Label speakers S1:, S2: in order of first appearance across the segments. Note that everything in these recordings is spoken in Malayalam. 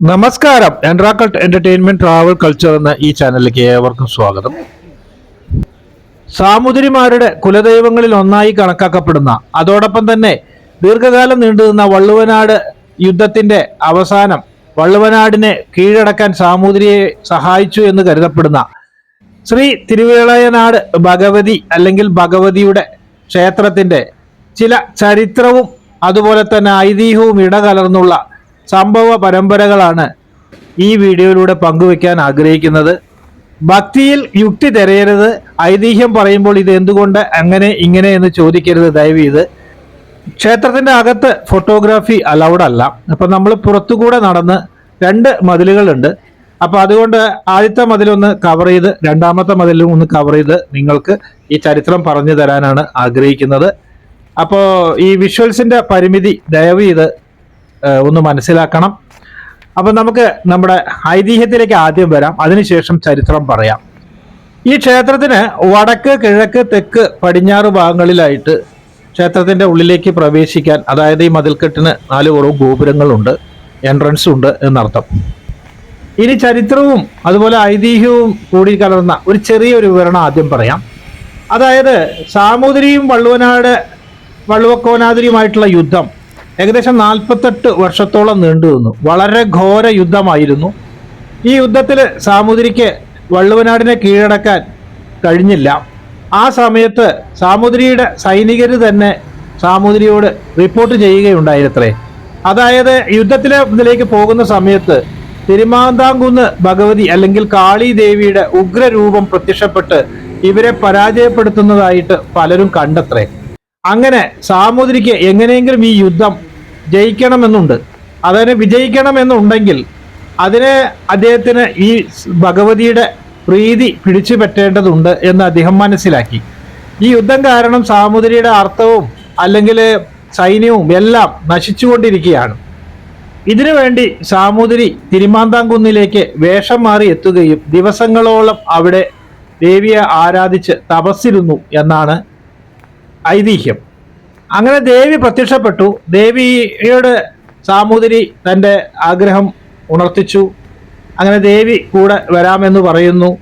S1: നമസ്കാരം. എൻട്രാക്കൾട്ട് എന്റർടൈൻമെന്റ് ട്രാവൽ കൾച്ചർ എന്ന ഈ ചാനലിലേക്ക് ഏവർക്കും സ്വാഗതം. സാമൂതിരിമാരുടെ കുലദൈവങ്ങളിൽ ഒന്നായി കണക്കാക്കപ്പെടുന്ന അതോടൊപ്പം തന്നെ ദീർഘകാലം നീണ്ടുനിന്ന വള്ളുവനാട് യുദ്ധത്തിന്റെ അവസാനം വള്ളുവനാടിനെ കീഴടക്കാൻ സാമൂതിരിയെ സഹായിച്ചു എന്ന് കരുതപ്പെടുന്ന ശ്രീ തിരുവേളയനാട് ഭഗവതി അല്ലെങ്കിൽ ഭഗവതിയുടെ ക്ഷേത്രത്തിന്റെ ചില ചരിത്രവും അതുപോലെ തന്നെ ഐതിഹ്യവും ഇടകലർന്നുള്ള സംഭവ പരമ്പരകളാണ് ഈ വീഡിയോയിലൂടെ പങ്കുവെക്കാൻ ആഗ്രഹിക്കുന്നത്. ഭക്തിയിൽ യുക്തി തിരയരുത്. ഐതിഹ്യം പറയുമ്പോൾ ഇത് എന്തുകൊണ്ട് അങ്ങനെ ഇങ്ങനെ എന്ന് ചോദിക്കരുത് ദയവ് ഇത് ക്ഷേത്രത്തിന്റെ അകത്ത് ഫോട്ടോഗ്രാഫി അലൗഡ് അല്ല. അപ്പൊ നമ്മൾ പുറത്തുകൂടെ നടന്ന് രണ്ട് മതിലുകളുണ്ട്. അപ്പോൾ അതുകൊണ്ട് ആദ്യത്തെ മതിലൊന്ന് കവർ ചെയ്ത് രണ്ടാമത്തെ മതിലും ഒന്ന് കവർ ചെയ്ത് നിങ്ങൾക്ക് ഈ ചരിത്രം പറഞ്ഞു തരാനാണ് ആഗ്രഹിക്കുന്നത്. അപ്പോൾ ഈ വിഷ്വൽസിന്റെ പരിമിതി ദയവ് ചെയ്ത് ഒന്ന് മനസ്സിലാക്കണം. അപ്പൊ നമുക്ക് നമ്മുടെ ഐതിഹ്യത്തിലേക്ക് ആദ്യം വരാം. അതിനുശേഷം ചരിത്രം പറയാം. ഈ ക്ഷേത്രത്തിന് വടക്ക് കിഴക്ക് തെക്ക് പടിഞ്ഞാറ് ഭാഗങ്ങളിലായിട്ട് ക്ഷേത്രത്തിന്റെ ഉള്ളിലേക്ക് പ്രവേശിക്കാൻ അതായത് ഈ മതിൽക്കെട്ടിന് നാല് കുറവും ഗോപുരങ്ങളുണ്ട് എൻട്രൻസ് ഉണ്ട് എന്നർത്ഥം. ഇനി ചരിത്രവും അതുപോലെ ഐതിഹ്യവും കൂടി കലർന്ന ഒരു ചെറിയൊരു വിവരണം ആദ്യം പറയാം. അതായത് സാമൂതിരിയും വള്ളുവനാട് വള്ളുവക്കോനാതിരിയുമായിട്ടുള്ള യുദ്ധം ഏകദേശം നാൽപ്പത്തെട്ട് വർഷത്തോളം നീണ്ടു നിന്നു. വളരെ ഘോര യുദ്ധമായിരുന്നു. ഈ യുദ്ധത്തിൽ സാമൂതിരിക്ക് വള്ളുവനാടിനെ കീഴടക്കാൻ കഴിഞ്ഞില്ല. ആ സമയത്ത് സാമൂതിരിയുടെ സൈനികർ തന്നെ സാമൂതിരിയോട് റിപ്പോർട്ട് ചെയ്യുകയുണ്ടായിരുന്നത്രേ. അതായത് യുദ്ധത്തിലെ ഇതിലേക്ക് പോകുന്ന സമയത്ത് തിരുമാന്താംകുന്ന് ഭഗവതി അല്ലെങ്കിൽ കാളി ദേവിയുടെ ഉഗ്രരൂപം പ്രത്യക്ഷപ്പെട്ട് ഇവരെ പരാജയപ്പെടുത്തുന്നതായിട്ട് പലരും കണ്ടത്രേ. അങ്ങനെ സാമൂതിരിക്ക് എങ്ങനെയെങ്കിലും ഈ യുദ്ധം ജയിക്കണമെന്നുണ്ട്. അതിനെ വിജയിക്കണമെന്നുണ്ടെങ്കിൽ അതിനെ അദ്ദേഹത്തിന് ഈ ഭഗവതിയുടെ പ്രീതി പിടിച്ചു പറ്റേണ്ടതുണ്ട് എന്ന് അദ്ദേഹം മനസ്സിലാക്കി. ഈ യുദ്ധം കാരണം സാമൂതിരിയുടെ അർത്ഥവും അല്ലെങ്കിൽ സൈന്യവും എല്ലാം നശിച്ചുകൊണ്ടിരിക്കുകയാണ്. ഇതിനു വേണ്ടി സാമൂതിരി തിരുമാന്താംകുന്നിലേക്ക് വേഷം മാറി എത്തുകയും ദിവസങ്ങളോളം അവിടെ ദേവിയെ ആരാധിച്ച് തപസ്സിരുന്നു എന്നാണ് ഐതിഹ്യം. അങ്ങനെ ദേവി പ്രത്യക്ഷപ്പെട്ടു. ദേവിയോട് സാമൂതിരി തന്റെ ആഗ്രഹം ഉണർത്തിച്ചു. അങ്ങനെ ദേവി കൂടെ വരാമെന്ന് പറയുന്നു.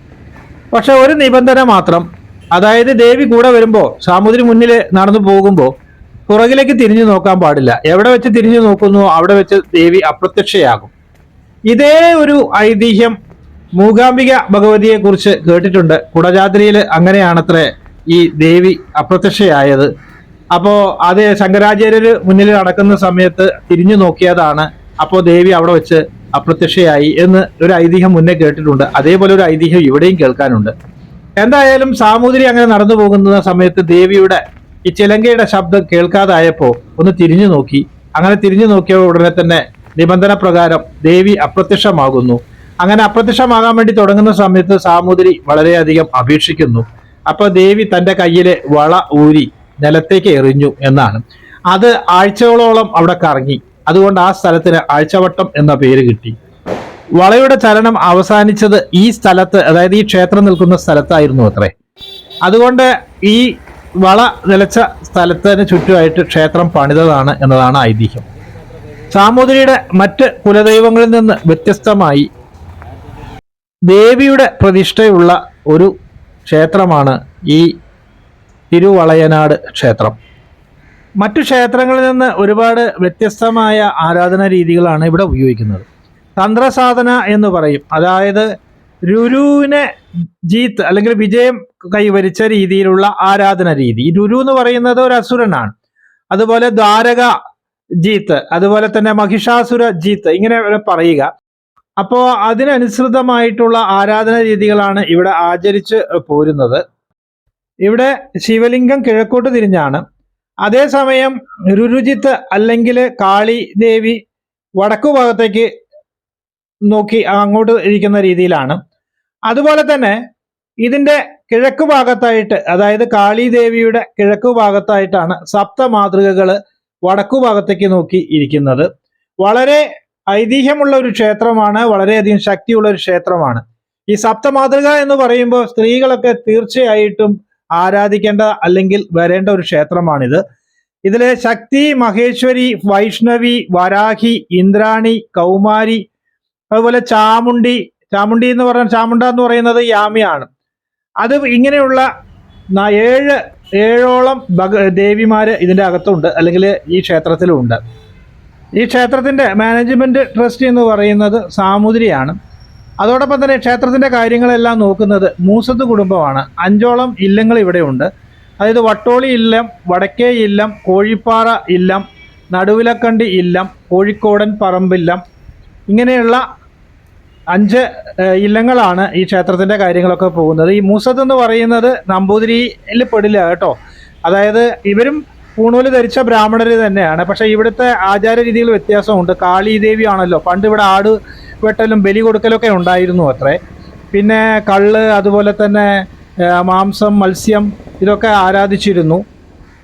S1: പക്ഷെ ഒരു നിബന്ധന മാത്രം. അതായത് ദേവി കൂടെ വരുമ്പോൾ സാമൂതിരി മുന്നിൽ നടന്നു പോകുമ്പോൾ പുറകിലേക്ക് തിരിഞ്ഞു നോക്കാൻ പാടില്ല. എവിടെ വെച്ച് തിരിഞ്ഞു നോക്കുന്നു അവിടെ വെച്ച് ദേവി അപ്രത്യക്ഷയാകും. ഇതേ ഒരു ഐതിഹ്യം മൂകാംബിക ഭഗവതിയെ കുറിച്ച് കേട്ടിട്ടുണ്ട്. കുടജാദ്രിയിൽ അങ്ങനെയാണത്രേ. ഈ ദേവി അപ്രത്യക്ഷയായത്. അപ്പോ അത് ശങ്കരാചാര്യര് മുന്നിൽ നടക്കുന്ന സമയത്ത് തിരിഞ്ഞു നോക്കിയതാണ്. അപ്പോ ദേവി അവിടെ വെച്ച് അപ്രത്യക്ഷയായി എന്ന് ഒരു ഐതിഹ്യം മുന്നേ കേട്ടിട്ടുണ്ട്. അതേപോലെ ഒരു ഐതിഹ്യം ഇവിടെയും കേൾക്കാനുണ്ട്. എന്തായാലും സാമൂതിരി അങ്ങനെ നടന്നു പോകുന്ന സമയത്ത് ദേവിയുടെ ഈ ചിലങ്കയുടെ ശബ്ദം കേൾക്കാതായപ്പോ ഒന്ന് തിരിഞ്ഞു നോക്കി. അങ്ങനെ തിരിഞ്ഞു നോക്കിയ ഉടനെ തന്നെ നിബന്ധന പ്രകാരം ദേവി അപ്രത്യക്ഷമാകുന്നു. അങ്ങനെ അപ്രത്യക്ഷമാകാൻ വേണ്ടി തുടങ്ങുന്ന സമയത്ത് സാമൂതിരി വളരെയധികം അപേക്ഷിക്കുന്നു. അപ്പൊ ദേവി തന്റെ കയ്യിലെ വള ഊരി നിലത്തേക്ക് എറിഞ്ഞു എന്നാണ്. അത് ആഴ്ചകളോളം അവിടെ കറങ്ങി. അതുകൊണ്ട് ആ സ്ഥലത്തിന് ആഴ്ചവട്ടം എന്ന പേര് കിട്ടി. വളയുടെ ചലനം അവസാനിച്ചത് ഈ സ്ഥലത്ത് അതായത് ഈ ക്ഷേത്രം നിൽക്കുന്ന സ്ഥലത്തായിരുന്നു അത്രേ. അതുകൊണ്ട് ഈ വള നിലച്ച സ്ഥലത്തിന് ചുറ്റുമായിട്ട് ക്ഷേത്രം പണിതതാണ് എന്നതാണ് ഐതിഹ്യം. സാമൂതിരിയുടെ മറ്റ് കുലദൈവങ്ങളിൽ നിന്ന് വ്യത്യസ്തമായി ദേവിയുടെ പ്രതിഷ്ഠയുള്ള ഒരു ക്ഷേത്രമാണ് ഈ തിരുവളയനാട് ക്ഷേത്രം. മറ്റു ക്ഷേത്രങ്ങളിൽ നിന്ന് ഒരുപാട് വ്യത്യസ്തമായ ആരാധന രീതികളാണ് ഇവിടെ ഉപയോഗിക്കുന്നത്. തന്ത്രസാധന എന്ന് പറയും. അതായത് രുരുവിനെ ജീത്ത് അല്ലെങ്കിൽ വിജയം കൈവരിച്ച രീതിയിലുള്ള ആരാധന രീതി. രുരു എന്ന് പറയുന്നത് ഒരു അസുരനാണ്. അതുപോലെ ദ്വാരക ജീത്ത് അതുപോലെ തന്നെ മഹിഷാസുര ജീത്ത് ഇങ്ങനെ പറയുക. അപ്പോൾ അതിനനുസൃതമായിട്ടുള്ള ആരാധന രീതികളാണ് ഇവിടെ ആചരിച്ച് പോരുന്നത്. ഇവിടെ ശിവലിംഗം കിഴക്കോട്ട് തിരിഞ്ഞാണ്. അതേസമയം രുരുജിത്ത് അല്ലെങ്കിൽ കാളി ദേവി വടക്കു ഭാഗത്തേക്ക് നോക്കി അങ്ങോട്ട് ഇരിക്കുന്ന രീതിയിലാണ്. അതുപോലെ തന്നെ ഇതിന്റെ കിഴക്ക് ഭാഗത്തായിട്ട് അതായത് കാളി ദേവിയുടെ കിഴക്കു ഭാഗത്തായിട്ടാണ് സപ്ത മാതൃകകൾ വടക്കു ഭാഗത്തേക്ക് നോക്കി ഇരിക്കുന്നത്. വളരെ ഐതിഹ്യമുള്ള ഒരു ക്ഷേത്രമാണ് വളരെയധികം ശക്തിയുള്ള ഒരു ക്ഷേത്രമാണ്. ഈ സപ്തമാതൃക എന്ന് പറയുമ്പോൾ സ്ത്രീകളൊക്കെ തീർച്ചയായിട്ടും ആരാധിക്കേണ്ട അല്ലെങ്കിൽ വരേണ്ട ഒരു ക്ഷേത്രമാണിത്. ഇതിലെ ശക്തി മഹേശ്വരി വൈഷ്ണവി വരാഹി ഇന്ദ്രാണി കൗമാരി അതുപോലെ ചാമുണ്ടി. ചാമുണ്ടി എന്ന് പറഞ്ഞ ചാമുണ്ട എന്ന് പറയുന്നത് യാമിയാണ്. അത് ഇങ്ങനെയുള്ള ഏഴ് ഏഴോളം ഭഗ ദേവിമാര് ഇതിന്റെ അകത്തുണ്ട് അല്ലെങ്കിൽ ഈ ക്ഷേത്രത്തിലുണ്ട്. ഈ ക്ഷേത്രത്തിന്റെ മാനേജ്മെന്റ് ട്രസ്റ്റ് എന്ന് പറയുന്നത് സാമൂതിരിയാണ് അതോടൊപ്പം തന്നെ ക്ഷേത്രത്തിന്റെ കാര്യങ്ങളെല്ലാം നോക്കുന്നത് മൂസത്ത് കുടുംബമാണ്. അഞ്ചോളം ഇല്ലങ്ങൾ ഇവിടെയുണ്ട് അതായത് വട്ടോളി ഇല്ലം വടക്കേ ഇല്ലം കോഴിപ്പാറ ഇല്ലം നടുവിലക്കണ്ടി ഇല്ലം കോഴിക്കോടൻ പറമ്പില്ലം ഇങ്ങനെയുള്ള അഞ്ച് ഇല്ലങ്ങളാണ് ഈ ക്ഷേത്രത്തിന്റെ കാര്യങ്ങളൊക്കെ പോകുന്നത്. ഈ മൂസത്ത് എന്ന് പറയുന്നത് നമ്പൂതിരിയിൽ പെടില്ല കേട്ടോ. അതായത് ഇവരും പൂണൂൽ ധരിച്ച ബ്രാഹ്മണർ തന്നെയാണ്. പക്ഷെ ഇവിടുത്തെ ആചാര രീതികൾ വ്യത്യാസമുണ്ട്. കാളി ദേവിയാണല്ലോ പണ്ട് ഇവിടെ ആട് വെട്ടലും ബലി കൊടുക്കലൊക്കെ ഉണ്ടായിരുന്നു അത്രേ. പിന്നെ കള്ള് അതുപോലെ തന്നെ മാംസം മത്സ്യം ഇതൊക്കെ ആരാധിച്ചിരുന്നു.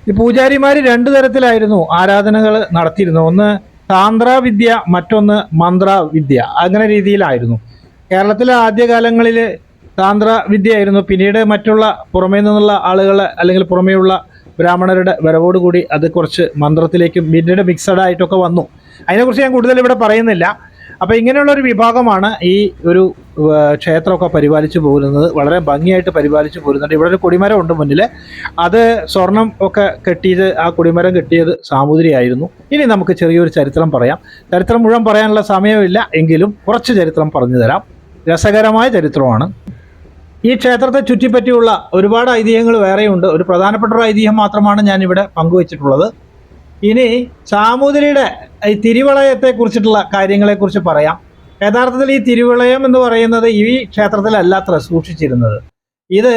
S1: ഈ പൂജാരിമാർ രണ്ടു തരത്തിലായിരുന്നു ആരാധനകൾ നടത്തിയിരുന്നു ഒന്ന് താന്ത്രവിദ്യ മറ്റൊന്ന് മന്ത്രവിദ്യ. അങ്ങനെ രീതിയിലായിരുന്നു. കേരളത്തിലെ ആദ്യകാലങ്ങളിൽ താന്ത്രവിദ്യയായിരുന്നു. പിന്നീട് മറ്റുള്ള പുറമേ നിന്നുള്ള ആളുകൾ അല്ലെങ്കിൽ പുറമേയുള്ള ബ്രാഹ്മണരുടെ വരവോടുകൂടി അത് കുറച്ച് മന്ത്രത്തിലേക്കും പിന്നീട് മിക്സഡ് ആയിട്ടൊക്കെ വന്നു. അതിനെക്കുറിച്ച് ഞാൻ കൂടുതൽ ഇവിടെ പറയുന്നില്ല. അപ്പോൾ ഇങ്ങനെയുള്ള ഒരു വിഭാഗമാണ് ഈ ഒരു ക്ഷേത്രമൊക്കെ പരിപാലിച്ചു പോരുന്നത്. വളരെ ഭംഗിയായിട്ട് പരിപാലിച്ചു പോരുന്നുണ്ട്. ഇവിടെ ഒരു കൊടിമരം ഉണ്ട് മുന്നിൽ. അത് സ്വർണം ഒക്കെ കെട്ടിയത് ആ കൊടിമരം കെട്ടിയത് സാമൂതിരിയായിരുന്നു ഇനി നമുക്ക് ചെറിയൊരു ചരിത്രം പറയാം. ചരിത്രം മുഴുവൻ പറയാനുള്ള സമയമില്ല. എങ്കിലും കുറച്ച് ചരിത്രം പറഞ്ഞു തരാം. രസകരമായ ചരിത്രമാണ്. ഈ ക്ഷേത്രത്തെ ചുറ്റിപ്പറ്റിയുള്ള ഒരുപാട് ഐതിഹ്യങ്ങൾ വേറെയുണ്ട്. ഒരു പ്രധാനപ്പെട്ട ഒരു ഐതിഹ്യം മാത്രമാണ് ഞാൻ ഇവിടെ പങ്കുവച്ചിട്ടുള്ളത്. ഇനി സാമൂതിരിയുടെ ഈ തിരുവളയത്തെ കുറിച്ചിട്ടുള്ള കാര്യങ്ങളെക്കുറിച്ച് പറയാം. യഥാർത്ഥത്തിൽ ഈ തിരുവളയം എന്ന് പറയുന്നത് ഈ ക്ഷേത്രത്തിലല്ലാത്ര സൂക്ഷിച്ചിരുന്നത്. ഇത്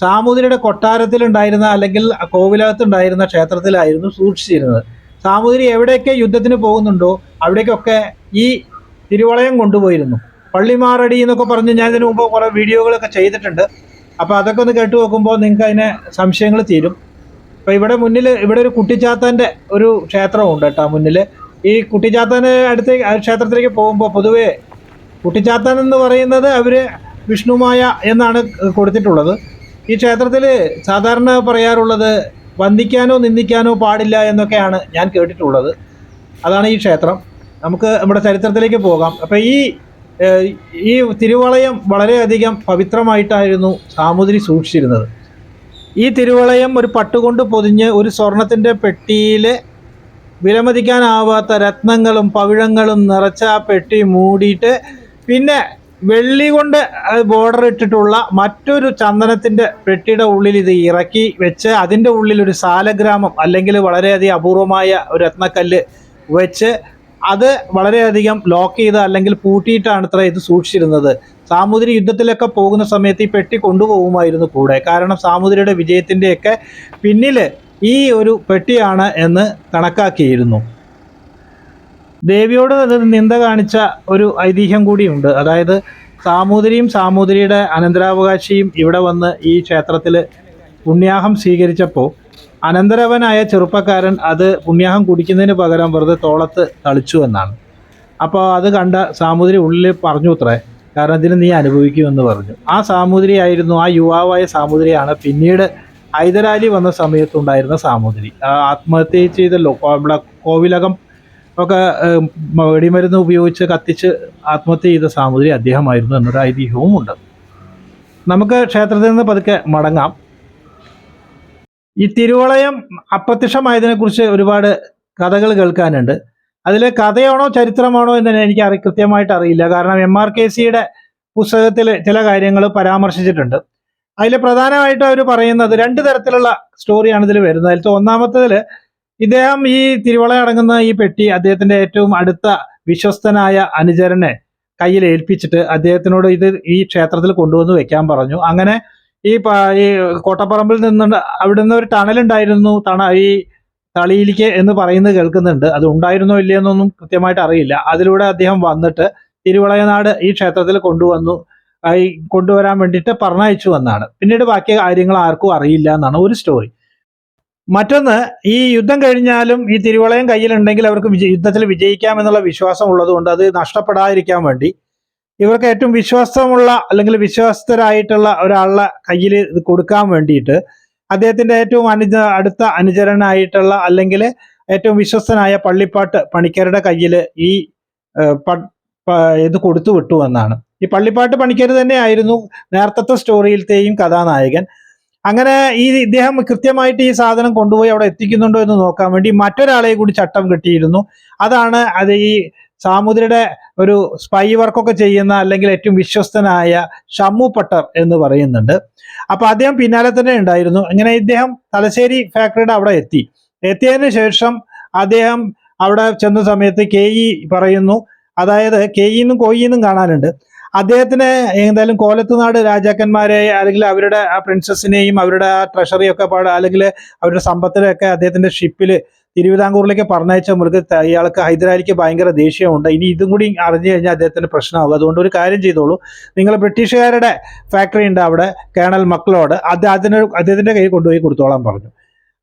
S1: സാമൂതിരിയുടെ കൊട്ടാരത്തിലുണ്ടായിരുന്ന അല്ലെങ്കിൽ കോവിലകത്തുണ്ടായിരുന്ന ക്ഷേത്രത്തിലായിരുന്നു സൂക്ഷിച്ചിരുന്നത്. സാമൂതിരി എവിടെയൊക്കെ യുദ്ധത്തിന് പോകുന്നുണ്ടോ അവിടേക്കൊക്കെ ഈ തിരുവളയം കൊണ്ടുപോയിരുന്നു. പള്ളിമാറടി എന്നൊക്കെ പറഞ്ഞ് ഞാൻ ഇതിനു മുമ്പ് കുറേ വീഡിയോകളൊക്കെ ചെയ്തിട്ടുണ്ട്. അപ്പോൾ അതൊക്കെ ഒന്ന് കേട്ട് നോക്കുമ്പോൾ നിങ്ങൾക്ക് അതിനെ സംശയങ്ങൾ തീരും. അപ്പോൾ ഇവിടെ മുന്നിൽ ഇവിടെ ഒരു കുട്ടിച്ചാത്തന്റെ ഒരു ക്ഷേത്രമുണ്ട് കേട്ടോ മുന്നിൽ ഈ കുട്ടിച്ചാത്തന്റെ അടുത്ത് ആ ക്ഷേത്രത്തിലേക്ക് പോകുമ്പോൾ പൊതുവേ കുട്ടിച്ചാത്തൻ എന്ന് പറയുന്നത് അവർ വിഷ്ണുമായ എന്നാണ് കൊടുത്തിട്ടുള്ളത്. ഈ ക്ഷേത്രത്തിൽ സാധാരണ പറയാറുള്ളത് വന്ദിക്കാനോ നിന്ദിക്കാനോ പാടില്ല എന്നൊക്കെയാണ് ഞാൻ കേട്ടിട്ടുള്ളത്. അതാണ് ഈ ക്ഷേത്രം. നമുക്ക് നമ്മുടെ ചരിത്രത്തിലേക്ക് പോകാം. അപ്പോൾ ഈ ഈ തിരുവളയം വളരെയധികം പവിത്രമായിട്ടായിരുന്നു സാമൂതിരി സൂക്ഷിച്ചിരുന്നത്. ഈ തിരുവളയം ഒരു പട്ടുകൊണ്ട് പൊതിഞ്ഞ് ഒരു സ്വർണത്തിന്റെ പെട്ടിയിൽ വിലമതിക്കാനാവാത്ത രത്നങ്ങളും പവിഴങ്ങളും നിറച്ച ആ പെട്ടി മൂടിയിട്ട് പിന്നെ വെള്ളി കൊണ്ട് ബോർഡർ ഇട്ടിട്ടുള്ള മറ്റൊരു ചന്ദനത്തിന്റെ പെട്ടിയുടെ ഉള്ളിൽ ഇത് ഇറക്കി വെച്ച് അതിന്റെ ഉള്ളിൽ ഒരു സാലഗ്രാമം അല്ലെങ്കിൽ വളരെയധികം അപൂർവമായ ഒരു രത്നക്കല്ല് വെച്ച് അത് വളരെയധികം ലോക്ക് ചെയ്ത് അല്ലെങ്കിൽ പൂട്ടിയിട്ടാണ് ഇത്ര ഇത് സൂക്ഷിച്ചിരുന്നത്. സാമൂതിരി യുദ്ധത്തിലൊക്കെ പോകുന്ന സമയത്ത് ഈ പെട്ടി കൊണ്ടുപോകുമായിരുന്നു കൂടെ. കാരണം സാമൂതിരിയുടെ വിജയത്തിന്റെയൊക്കെ പിന്നിൽ ഈ ഒരു പെട്ടിയാണ് എന്ന് കണക്കാക്കിയിരുന്നു. ദേവിയോട് നിന്ദ കാണിച്ച ഒരു ഐതിഹ്യം കൂടിയുണ്ട്. അതായത് സാമൂതിരിയും സാമൂതിരിയുടെ അനന്തരാവകാശിയും ഇവിടെ വന്ന് ഈ ക്ഷേത്രത്തിൽ പുണ്യാഹം സ്വീകരിച്ചപ്പോൾ അനന്തരവനായ ചെറുപ്പക്കാരൻ അത് പുണ്യാഹം കുടിക്കുന്നതിന് പകരം വെറുതെ തോളത്ത് തളിച്ചു എന്നാണ്. അപ്പോൾ അത് കണ്ട സാമൂതിരി ഉള്ളിൽ പറഞ്ഞു അത്രേ കാരണം ഇതിന് നീ അനുഭവിക്കുമെന്ന് പറഞ്ഞു. ആ സാമൂതിരി ആയിരുന്നു ആ യുവാവായ സാമൂതിരിയാണ് പിന്നീട് ഹൈദരാലി വന്ന സമയത്തുണ്ടായിരുന്ന സാമൂതിരി. ആത്മഹത്യ ചെയ്തല്ലോ നമ്മുടെ കോവിലകം ഒക്കെ വെടിമരുന്ന് ഉപയോഗിച്ച് കത്തിച്ച് ആത്മഹത്യ ചെയ്ത സാമൂതിരി അദ്ദേഹമായിരുന്നു എന്നൊരു ഐതിഹ്യവും ഉണ്ട് നമുക്ക് ക്ഷേത്രത്തിൽ നിന്ന് പതുക്കെ മടങ്ങാം. ഈ തിരുവളയം അപ്രത്യക്ഷമായതിനെ കുറിച്ച് ഒരുപാട് കഥകൾ കേൾക്കാനുണ്ട്. അതിൽ കഥയാണോ ചരിത്രമാണോ എന്ന് എനിക്ക് അറി കൃത്യമായിട്ട് അറിയില്ല. കാരണം എം ആർ കെ സിയുടെ പുസ്തകത്തിൽ ചില കാര്യങ്ങൾ പരാമർശിച്ചിട്ടുണ്ട്. അതിൽ പ്രധാനമായിട്ട് അവർ പറയുന്നത് രണ്ട് തരത്തിലുള്ള സ്റ്റോറിയാണ് ഇതിൽ വരുന്നത്. അതിൽ ഒന്നാമത്തതിൽ ഇദ്ദേഹം ഈ തിരുവള അടങ്ങുന്ന ഈ പെട്ടി അദ്ദേഹത്തിന്റെ ഏറ്റവും അടുത്ത വിശ്വസ്തനായ അനുചരനെ കയ്യിൽ ഏൽപ്പിച്ചിട്ട് അദ്ദേഹത്തിനോട് ഇത് ഈ ക്ഷേത്രത്തിൽ കൊണ്ടുവന്ന് വെക്കാൻ പറഞ്ഞു. അങ്ങനെ ഈ കോട്ടപ്പറമ്പിൽ ഈ കോട്ടപ്പറമ്പിൽ നിന്ന് ഒരു ടണലുണ്ടായിരുന്നു തണ ഈ തളിയിലേക്ക് എന്ന് പറയുന്നത് കേൾക്കുന്നുണ്ട്. അത് ഉണ്ടായിരുന്നോ ഇല്ലയെന്നൊന്നും കൃത്യമായിട്ട് അറിയില്ല. അതിലൂടെ അദ്ദേഹം വന്നിട്ട് തിരുവളയനാട് ഈ ക്ഷേത്രത്തിൽ കൊണ്ടുവന്നു ഈ കൊണ്ടുവരാൻ വേണ്ടിയിട്ട് പറഞ്ഞയച്ചു എന്നാണ്. പിന്നീട് ബാക്കി കാര്യങ്ങൾ ആർക്കും അറിയില്ല എന്നാണ് ഒരു സ്റ്റോറി മറ്റൊന്ന് ഈ യുദ്ധം കഴിഞ്ഞാലും ഈ തിരുവളയം കയ്യിലുണ്ടെങ്കിൽ അവർക്ക് യുദ്ധത്തിൽ വിജയിക്കാം എന്നുള്ള വിശ്വാസം ഉള്ളതുകൊണ്ട് അത് നഷ്ടപ്പെടാതിരിക്കാൻ വേണ്ടി ഇവർക്ക് ഏറ്റവും വിശ്വാസമുള്ള അല്ലെങ്കിൽ വിശ്വാസ്തരായിട്ടുള്ള ഒരാളുടെ കയ്യിൽ ഇത് കൊടുക്കാൻ വേണ്ടിയിട്ട് അദ്ദേഹത്തിന്റെ ഏറ്റവും അനുജ അടുത്ത അനുചരനായിട്ടുള്ള അല്ലെങ്കിൽ ഏറ്റവും വിശ്വസ്തനായ പള്ളിപ്പാട്ട് പണിക്കരുടെ കയ്യിൽ ഈ ഇത് കൊടുത്തു വിട്ടു എന്നാണ്. ഈ പള്ളിപ്പാട്ട് പണിക്കർ തന്നെയായിരുന്നു നേരത്തെ സ്റ്റോറിയിലത്തെയും കഥാനായകൻ. അങ്ങനെ ഈ ഇദ്ദേഹം കൃത്യമായിട്ട് ഈ സാധനം കൊണ്ടുപോയി അവിടെ എത്തിക്കുന്നുണ്ടോ എന്ന് നോക്കാൻ വേണ്ടി മറ്റൊരാളെ കൂടി ചട്ടം കെട്ടിയിരുന്നു. അതാണ് അത് ഈ സാമുദ്രയുടെ ഒരു സ്പൈ വർക്കൊക്കെ ചെയ്യുന്ന അല്ലെങ്കിൽ ഏറ്റവും വിശ്വസ്തനായ ഷമ്മു പട്ടർ എന്ന് പറയുന്നുണ്ട്. അപ്പൊ അദ്ദേഹം പിന്നാലെ തന്നെ ഉണ്ടായിരുന്നു. ഇങ്ങനെ ഇദ്ദേഹം തലശ്ശേരി ഫാക്ടറിയുടെ അവിടെ എത്തി. എത്തിയതിനു ശേഷം അദ്ദേഹം അവിടെ ചെന്ന സമയത്ത് കെ ഇ പറയുന്നു. അതായത് കെ ഇന്നും കൊയ്യിന്നും കാണാനുണ്ട്. അദ്ദേഹത്തിന് എന്തായാലും കോലത്തുനാട് രാജാക്കന്മാരെ അല്ലെങ്കിൽ അവരുടെ ആ പ്രിൻസസിനെയും അവരുടെ ആ ട്രഷറിയൊക്കെ പാടുക അല്ലെങ്കിൽ അവരുടെ സമ്പത്തിലൊക്കെ അദ്ദേഹത്തിന്റെ ഷിപ്പിൽ തിരുവിതാംകൂറിലേക്ക് പറഞ്ഞയച്ച മൃഗത്തെ ഇയാൾക്ക് ഹൈദരാലിക്ക് ഭയങ്കര ദേഷ്യമുണ്ട്. ഇനി ഇതും കൂടി അറിഞ്ഞു കഴിഞ്ഞാൽ അദ്ദേഹത്തിന് പ്രശ്നമാകും അതുകൊണ്ട് ഒരു കാര്യം ചെയ്തോളൂ. നിങ്ങൾ ബ്രിട്ടീഷുകാരുടെ ഫാക്ടറി ഉണ്ട് അവിടെ കേണൽ മക്കളോട് അത് അതിന് അദ്ദേഹത്തിന്റെ കയ്യിൽ കൊണ്ടുപോയി കൊടുത്തോളാൻ പറഞ്ഞു.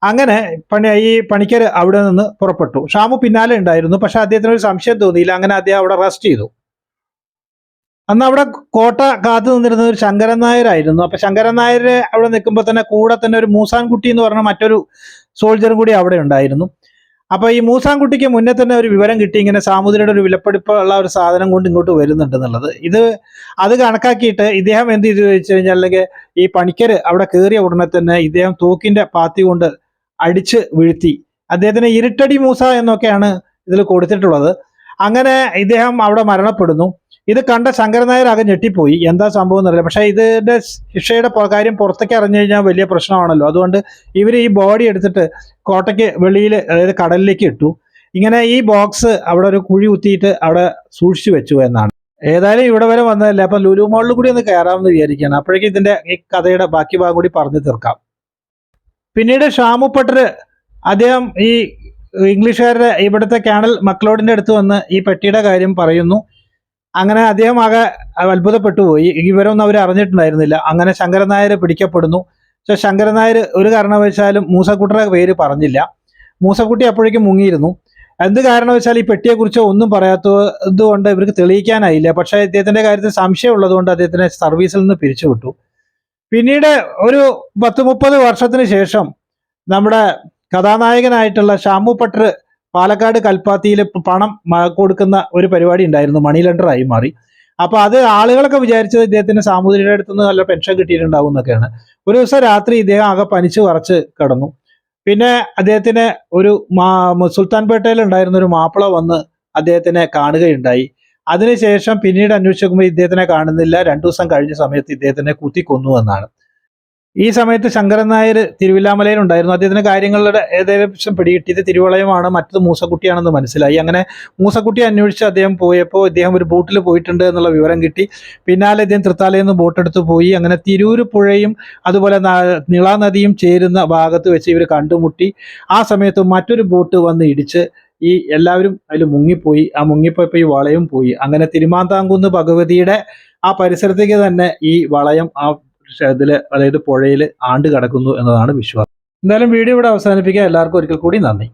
S1: അങ്ങനെ പണി ഈ പണിക്കർ അവിടെ നിന്ന് പുറപ്പെട്ടു. ഷാമു പിന്നാലെ ഉണ്ടായിരുന്നു. പക്ഷെ അദ്ദേഹത്തിന് ഒരു സംശയം തോന്നിയില്ല. അങ്ങനെ അദ്ദേഹം അവിടെ റെസ്റ്റ് ചെയ്തു. അന്ന് അവിടെ കോട്ട കാത്തു നിന്നിരുന്ന ഒരു ശങ്കരൻ നായരായിരുന്നു. അപ്പൊ ശങ്കരൻ നായർ അവിടെ നിൽക്കുമ്പോൾ തന്നെ കൂടെ തന്നെ ഒരു മൂസാൻകുട്ടി എന്ന് പറഞ്ഞ മറ്റൊരു സോൾജറും കൂടി അവിടെ ഉണ്ടായിരുന്നു. അപ്പോൾ ഈ മൂസാൻകുട്ടിക്ക് മുന്നേ തന്നെ ഒരു വിവരം കിട്ടി ഇങ്ങനെ സാമുദ്രയുടെ ഒരു വിലപ്പെടുപ്പുള്ള ഒരു സാധനം കൊണ്ട് ഇങ്ങോട്ട് വരുന്നുണ്ട് എന്നുള്ളത്. ഇത് അത് കണക്കാക്കിയിട്ട് ഇദ്ദേഹം എന്ത് ചെയ്തു വെച്ച് കഴിഞ്ഞാൽ അല്ലെങ്കിൽ ഈ പണിക്കര് അവിടെ കയറിയ ഉടനെ തന്നെ ഇദ്ദേഹം തോക്കിന്റെ പാത്തി കൊണ്ട് അടിച്ച് വീഴ്ത്തി. അദ്ദേഹത്തിന് ഇരുട്ടടി മൂസ എന്നൊക്കെയാണ് ഇതിൽ കൊടുത്തിട്ടുള്ളത്. അങ്ങനെ ഇദ്ദേഹം അവിടെ മരണപ്പെടുന്നു. ഇത് കണ്ട ശങ്കരൻ നായർ ആകെ ഞെട്ടിപ്പോയി. എന്താ സംഭവം എന്നറിയില്ല. പക്ഷേ ഇതിന്റെ ശിക്ഷയുടെ കാര്യം പുറത്തേക്ക് അറിഞ്ഞു കഴിഞ്ഞാൽ വലിയ പ്രശ്നമാണല്ലോ. അതുകൊണ്ട് ഇവർ ഈ ബോഡി എടുത്തിട്ട് കോട്ടയ്ക്ക് വെളിയിൽ അതായത് കടലിലേക്ക് ഇട്ടു. ഇങ്ങനെ ഈ ബോക്സ് അവിടെ ഒരു കുഴി കുത്തിയിട്ട് അവിടെ സൂക്ഷിച്ചു വെച്ചു എന്നാണ്. ഏതായാലും ഇവിടെ വരെ വന്നതല്ലേ. അപ്പൊ ലുലു മോളിൽ കൂടി ഒന്ന് കയറാമെന്ന് വിചാരിക്കുകയാണ്. അപ്പോഴേക്കും ഇതിന്റെ ഈ കഥയുടെ ബാക്കി ഭാഗം കൂടി പറഞ്ഞു തീർക്കാം. പിന്നീട് ഷാമു പട്ടർ അദ്ദേഹം ഈ ഇംഗ്ലീഷുകാരുടെ ഇവിടുത്തെ കാനൽ മക്ലോഡിന്റെ അടുത്ത് വന്ന് ഈ പെട്ടിയുടെ കാര്യം പറയുന്നു. അങ്ങനെ അദ്ദേഹം ആകെ അത്ഭുതപ്പെട്ടു പോയി. ഈ വിവരമൊന്നും അവർ അറിഞ്ഞിട്ടുണ്ടായിരുന്നില്ല. അങ്ങനെ ശങ്കരൻ നായർ പിടിക്കപ്പെടുന്നു. പക്ഷെ ശങ്കരൻ നായർ ഒരു കാരണവശാലും മൂസക്കുട്ടിയുടെ പേര് പറഞ്ഞില്ല. മൂസക്കുട്ടി അപ്പോഴേക്കും മുങ്ങിയിരുന്നു. എന്ത് കാരണവശാൽ ഈ പെട്ടിയെക്കുറിച്ച് ഒന്നും പറയാത്തത് കൊണ്ട് ഇവർക്ക് തെളിയിക്കാനായില്ല. പക്ഷേ അദ്ദേഹത്തിന്റെ കാര്യത്തിൽ സംശയം ഉള്ളതുകൊണ്ട് അദ്ദേഹത്തിനെ സർവീസിൽ നിന്ന് പിരിച്ചുവിട്ടു. പിന്നീട് ഒരു പത്ത് മുപ്പത് വർഷത്തിന് ശേഷം നമ്മുടെ കഥാനായകനായിട്ടുള്ള ഷാമു പട്ടർ പാലക്കാട് കൽപ്പാത്തിയിൽ പണം കൊടുക്കുന്ന ഒരു പരിപാടി ഉണ്ടായിരുന്നു. മണി ലെൻഡറായി മാറി. അപ്പൊ അത് ആളുകളൊക്കെ വിചാരിച്ചത് ഇദ്ദേഹത്തിന് സാമൂതിരിയുടെ അടുത്ത് നിന്ന് നല്ല പെൻഷൻ കിട്ടിയിട്ടുണ്ടാവും എന്നൊക്കെയാണ്. ഒരു ദിവസം രാത്രി ഇദ്ദേഹം ആകെ പനിച്ചു വറച്ച് കിടന്നു. പിന്നെ അദ്ദേഹത്തിന് ഒരു സുൽത്താൻപേട്ടയിൽ ഉണ്ടായിരുന്ന ഒരു മാപ്പിള വന്ന് അദ്ദേഹത്തിനെ കാണുകയുണ്ടായി. അതിനുശേഷം പിന്നീട് അന്വേഷിച്ചു നോക്കുമ്പോൾ ഇദ്ദേഹത്തിനെ കാണുന്നില്ല. രണ്ടു ദിവസം കഴിഞ്ഞ സമയത്ത് ഇദ്ദേഹത്തിനെ കുത്തിക്കൊന്നു എന്നാണ്. ഈ സമയത്ത് ശങ്കരൻ നായർ തിരുവില്ലാമലയിൽ ഉണ്ടായിരുന്നു. അദ്ദേഹത്തിന് കാര്യങ്ങളുടെ ഏകദേശം പിടികിട്ടിയത് തിരുവളയമാണ്. മറ്റത് മൂസക്കുട്ടിയാണെന്ന് മനസ്സിലായി. അങ്ങനെ മൂസക്കുട്ടി അന്വേഷിച്ച് അദ്ദേഹം പോയപ്പോൾ ഇദ്ദേഹം ഒരു ബോട്ടിൽ പോയിട്ടുണ്ട് എന്നുള്ള വിവരം കിട്ടി. പിന്നാലെ ഇദ്ദേഹം തൃത്താലയിൽ നിന്ന് ബോട്ടെടുത്ത് പോയി. അങ്ങനെ തിരൂര് പുഴയും അതുപോലെ നിളാനദിയും നദിയും ചേരുന്ന ഭാഗത്ത് വെച്ച് ഇവർ കണ്ടുമുട്ടി. ആ സമയത്ത് മറ്റൊരു ബോട്ട് വന്ന് ഇടിച്ച് ഈ എല്ലാവരും അതിൽ മുങ്ങിപ്പോയി. ആ മുങ്ങിപ്പോയപ്പോൾ ഈ വളയം പോയി. അങ്ങനെ തിരുമാന്താംകുന്ന് ഭഗവതിയുടെ ആ പരിസരത്തേക്ക് തന്നെ ഈ വളയം ആ ഇതിൽ അതായത് പുഴയിൽ ആണ്ട് കിടക്കുന്നു എന്നതാണ് വിശ്വാസം. എന്തായാലും വീഡിയോ ഇവിടെ അവസാനിപ്പിക്കുക എല്ലാവർക്കും ഒരിക്കൽ കൂടി നന്ദി.